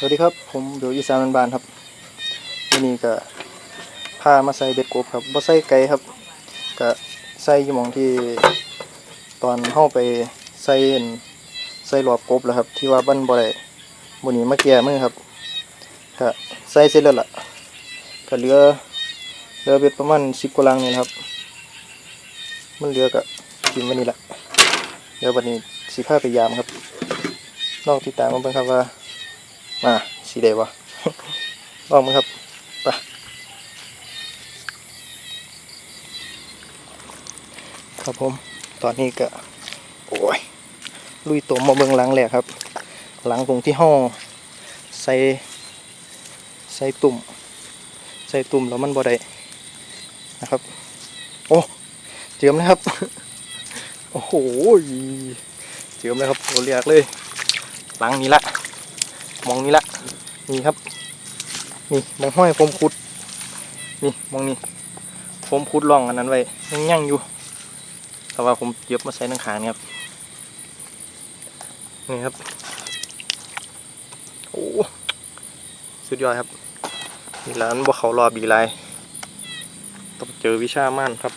สวัสดีครับ ผมเบลอีสานบานครับวันนี้ก็พามาใส่เบ็ดกบครับบ่ใส่ไก่ครับ ก็ใส่ยู่หมองที่ตอนเข้าไปใส่อั่นใส่หลอบกบแล้วครับ ที่ว่าบันบ่ได้วันนี้มาแก้มือครับก็ใส่เสร็จแล้วล่ะก็เหลือเหลือเบ็ดประมาณ10กว่าลังนี่ครับ มันเหลือก็กินวันนี้ละเดี๋ยววันนี้สิพาไปยามครับลองติดตามมาเบิ่งครับว่า มาสีเดวะลองมั้งครับไปครับผม ตอนนี้ก็ โอ้ย ลุยตัวมาเบิงหลังแหลกครับ หลังตรงที่ห้องใส่ใส่ตุ่ม ใส่ตุ่มแล้วมันบ่ได้นะครับ โอ้เจิมนะครับ โอ้โหเจิมเลยครับโอเรียกเลย หลังนี้ละ มองนี้ละนี่ครับ นี่มองห้อยผมขุด นี่มองนี่ผมขุดร่องอันนั้นไว้ยังยั่งอยู่ แต่ว่าผมเย็บมาใส่นังขานี่ครับนี่ครับโอ้สุดยอดครับนี่ร้านบ่เขารอบีไลต้องเจอวิชามานครับ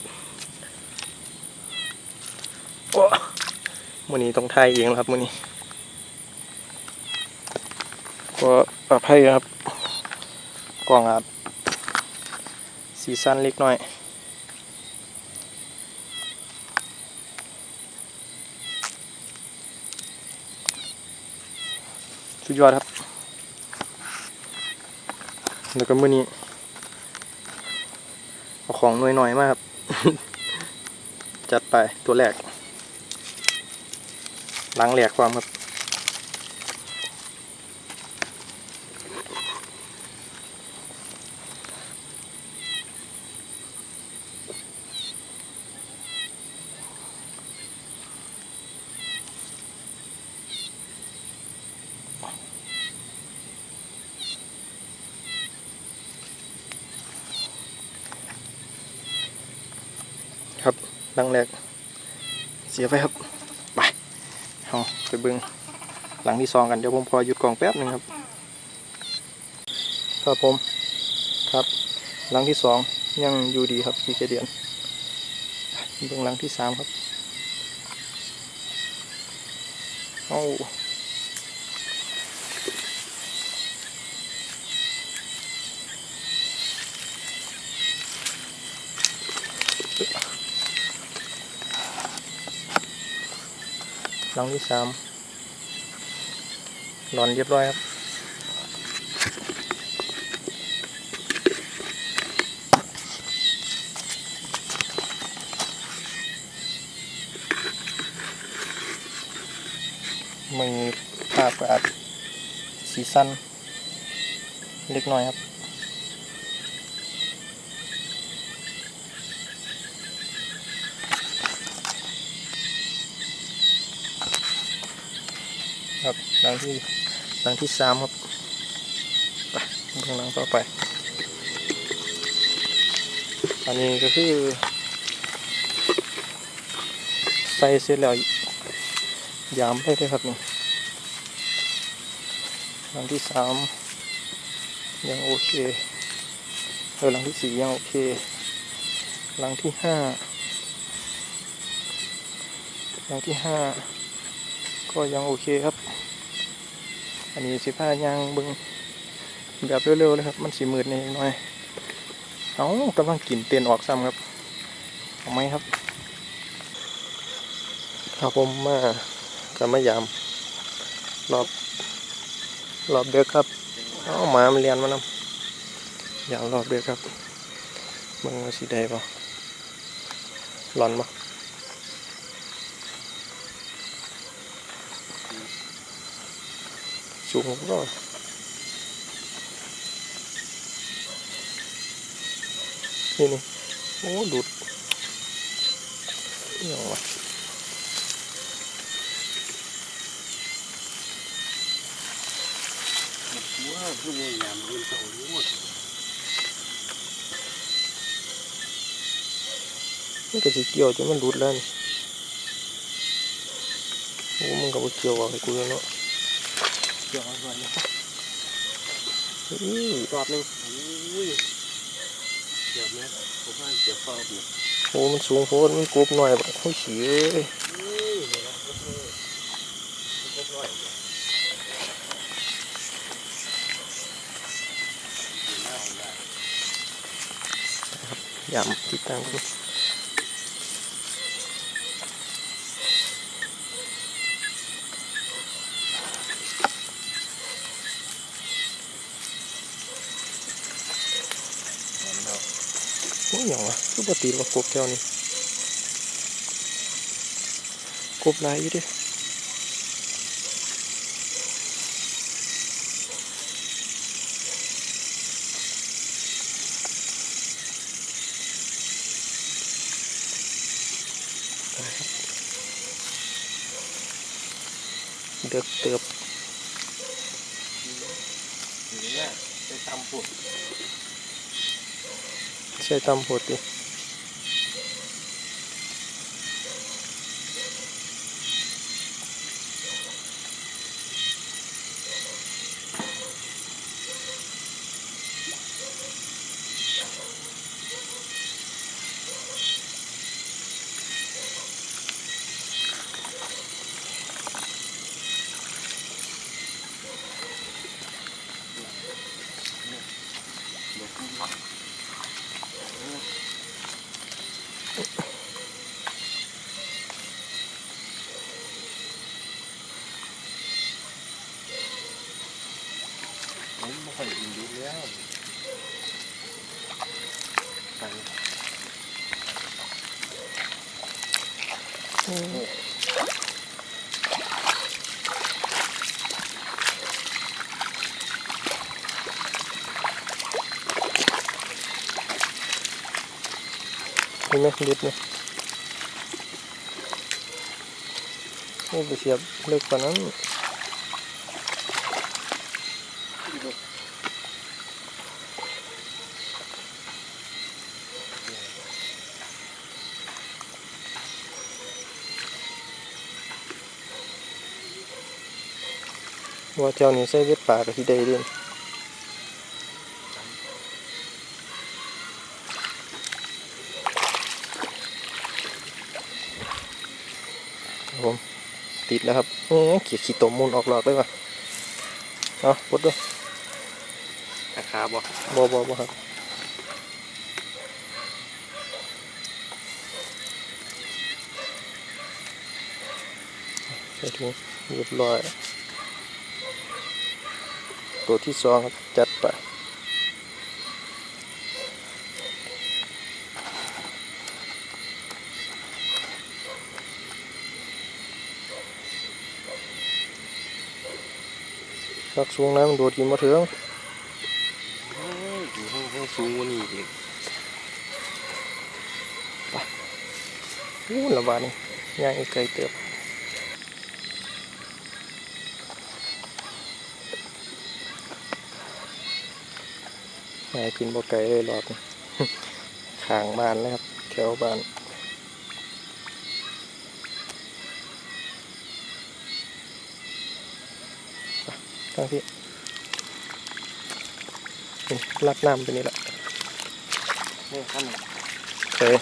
โอ้มือนี้ต้องทายเองครับมือนี้ ก็ ปลอดภัยครับกล่องอาจสีสั้นเล็กน้อยสุดยอดครับ แล้วก็มือนี้เอาของหน่อยๆมากครับ จัดไปตัวแรกล้างแหลกความครับ ครับ ดังแรก เสียไปครับ ไปเอาไปเบิ้งหลังที่สองกัน เดี๋ยวผมพอหยุดกล่องแป๊บหนึ่งครับ ครับผม ครับ หลังที่สองยังอยู่ดีครับพี่เจเดียนเบิ้งหลังที่สามครับ เอา หลังที่สามหลอนเรียบร้อยครับมีภาพอาจสีสั้นเล็กน้อยครับ ลังที่หลังที่สามครับไปข้างหลังต่อไป อันนี้ก็คือ ใส่เสร็จแล้วยามได้เลยครับนี่หลังที่สามยังโอเคเออหลังที่สี่ยังโอเค หลังที่ห้าหลังที่ห้าก็ยังโอเคครับ อันนี้สิผ้ายางบึงแบบเร็วๆเลยครับ มันสีมืดนิดหน่อย เอากำลังกินเตียนออกซ้ำครับเอาไหมครับครับผมมาก็มายามรอบรอบเด็กครับเอาหมามันเรียนมานำยามรอบเด็กครับมึงสีได้ปะร้อนปะ สูงก็นี่นี่โอ้ดูดนี่ออกมาวคือว่ายามเรียนเก่าอยู่หมดมันก็สิเกี่ยวจนมันรุดแล้วนี่โอ้มึงก็บ่เกี่ยวเอาให้กูแล้วเนาะ เกี่ยวกับอะไรอื้อรอบหนึงอุ้ยเดี๋ยวนะผมว่าเดี๋ยวฟอบเนี่ยโอ้มันสูงโพดมันกรุบหน่อยแบบโอ้ยขี้เอ้ยอุ้ยเดี๋ยวนะก็ อ้ยอย่างวะคือปกติว่ากบแถวนี้กบหลายอยู่เดิเดือกเติบอยู่เนี่ยไปตำปุ่น ใช้ตำโหดดิ ผมไม่ค่อยกินดีแล้วไป อืม เห็นไหมเด็ดเนี่ยโอ้ไปเสียบเล็กกว่านั้นว่าแถวนี้ใส่เวทป่ากับที่ใดด่น ผม ติดแล้วครับเอ๊ะขีดขีดตมมูลออกหลอดเลยว่ะเอาปลดด้วยราคาบ่บอบอบอครับใส่ถุงเรียบร้อย ตัวที่สองครับ จัดไป รักสูงนะมันโดดกินมาถึงอยู่ห้องห้องสูงกว่านี้อีกอู้ละบาดนี่ย่างอีกไกลเติบยายกินบ่ไก่เลยหรอกข้างบ้านเลยครับ แถวบ้าน ไปทางที่นี่ลักน้ำไปนี่แหละนี่ขั้นหนึ่งเฮ้ย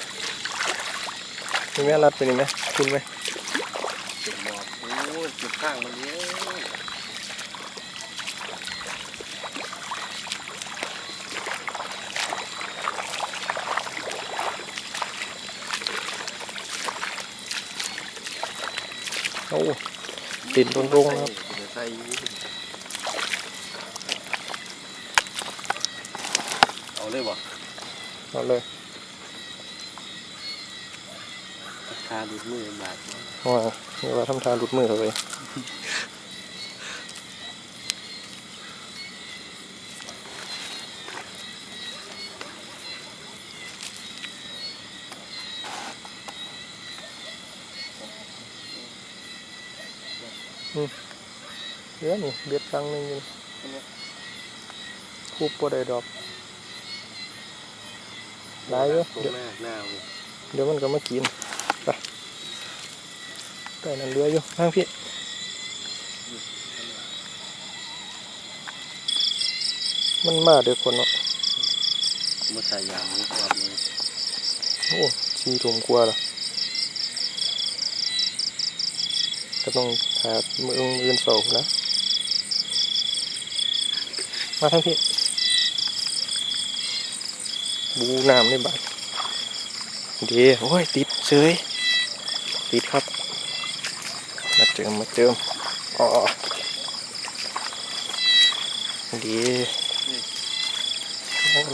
มีแม่รัดไปนี่ไหมคุณไหมเจ็บบอกโอ้ยเจ็บข้างมันเยอะโอ้ติดตรงๆนะครับ เดี๋ยวใส่เอาเลยบ่เอาเลยราคาดูดมือบาทว่าเดี๋ยวว่าทำทางหลุดมือเขาเลยอืมเดี๋ยวนี่เบียดครั้งหนึงอยู่คูบปได้ดอก หลายอยู่ตัวหน้าหน้าเลยเดี๋ยวมันก็มากินไปไปนั่นเรืออยู่ข้างพี่มันมาเด้อคนเนาะมาถ่ายยางนี่ครับเลยโอ้ชีถุมกลัวล่ะก็ต้องหามือมืออื่นเสาร์นะมาทั้งพี่ บูน้ำในบ้านเดีโอ้ยติดเฉยติดครับ มาเจิมมาเจิมอ๋อดี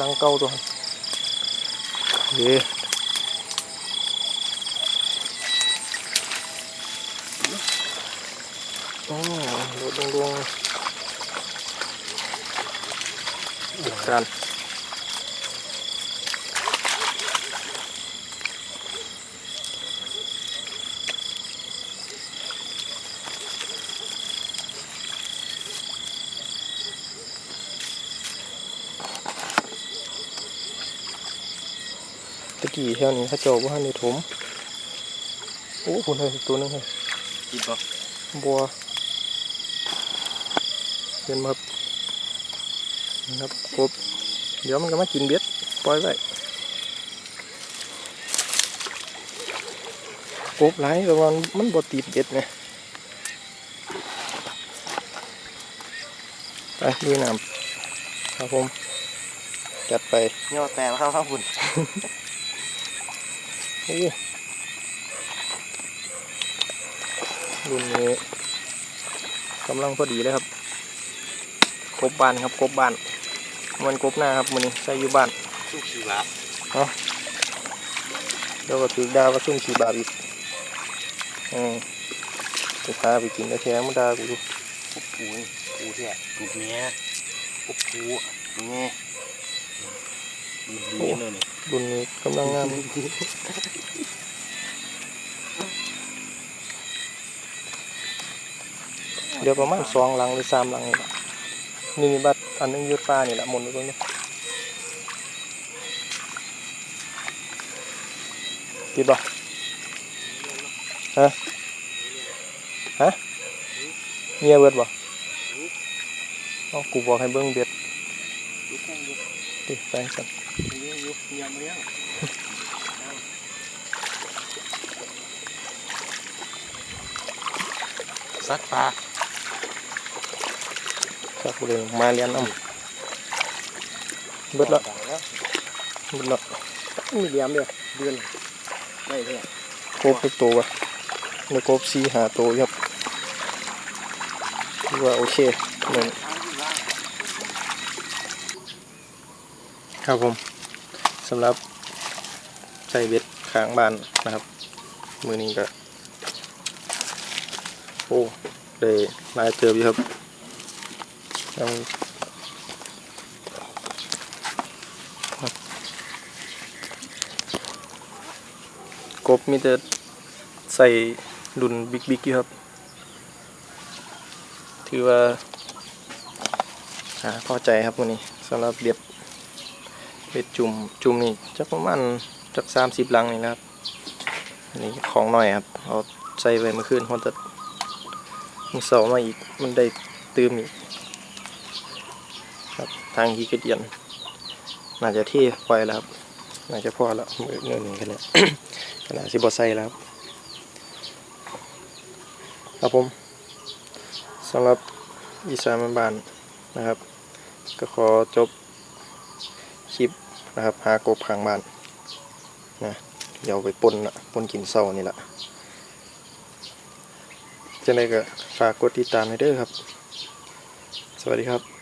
ลังเก้าตัวดีโอ้รถลงๆกัน กี้แถวนี้เขาเจ้าว่าในถมโอ้คุณเฮ้ยตัวหนึงเฮ้ยคิดบ่บัวเห็นมาครับนะครับกบเดี๋ยวมันก็มากินเบ็ดปล่อยไว้กบหลายแต่ว่ามันบ่ติดเบ็ดไงไปดูน้ำครับผม จัดไปยอดแต่ครับครับคุณ โอ้รุ่นนี้กำลังพอดีเลยครับกบบานครับกบบาน มันกบหน้าครับมันนี้ใส่อยู่บ้านสุขีวะแล้วก็ถือดาวว่าซุ่มสีบาทอีกอืมไปพาไปกินแล้วแท้มันดากูปุ๊บปูนี่ปูแท้ปูเนี้ยปุ๊บปูนี่ดีเลยนี่ รุ่นนี้กำลังงามเดี๋ยวประมาณสองหลังหรือสามหลังนี่ละนี่มีบัตอันนึงยุดฟ้านี่แหละหมุนตรงนี้ติดบ่ฮะฮะเงียเบิดบ่เอ้ากูบอกให้เบิ่งเบ็ด ยุบแข้งยุบดิไปกันเลี้ยงยุบเลี้ยงเลี้ยงซักปลาสักกูเลยมาเรียนน้ำเบิดละแล้วเบิดละมีเลี้ยมเดียวเดือนได้เลยโคบทุกตัววะในโคบซีหาตัวอยู่ครับถือว่าโอเคหนึ่ ครับผมสำหรับใส่เบ็ดค้างบ้านนะครับ มือนี้ก็ โอ้ได้ลายเติบอยู่ครับยังกบมีแต่ใส่ดุนบิ๊กๆอยู่ครับ ถือว่าอ่าพอใจครับวันนี้สำหรับเบ็ด เป็ดจุ่มจุ่มนี่จักประมาณจักสามสิบลังนี่นะครับนนี้ของหน่อยครับเอาใส่ไปเมื่อคืนพอจะมีเสารมาอีกมันได้ตืมอีกครับทางที่กระเดียนน่าจะเที่ปแล้วครับน่าจะพอแล้วมือเงินหนึ่งกันเนี่ยขนาดสิบอใส่แล้วครับครับผมสำหรับอีสานบ้านนะครับ ก็ขอจบ นะครับหากบข้างบ้านนะเดี๋ยวไปปนละปนกินเศร้านี่แหละจะได้ก็ฝากกดติดตามให้ด้วยครับ สวัสดีครับ